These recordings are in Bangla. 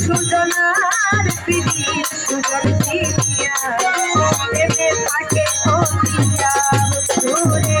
সুজনার পিড়ি সুজন পিড়িয়া প্রেমে থাকে কবিতা ধরে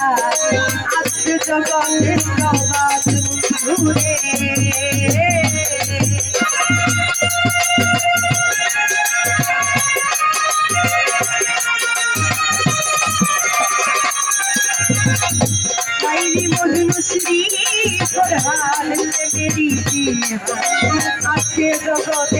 আজকে জগতে সবার দূরে আজকে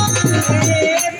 রে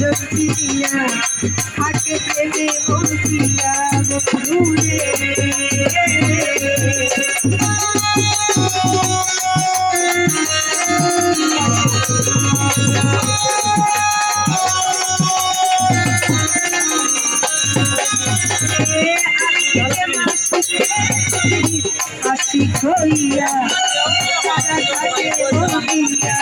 রসিয়া থাকে প্রেমে বসিয়া বন্ধুরে আশিক হইয়া তারা কাছে বলিয়া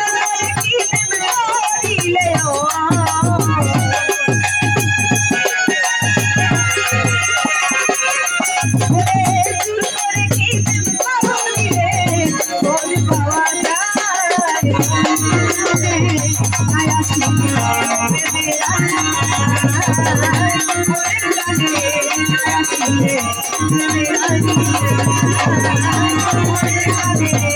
প্রেমে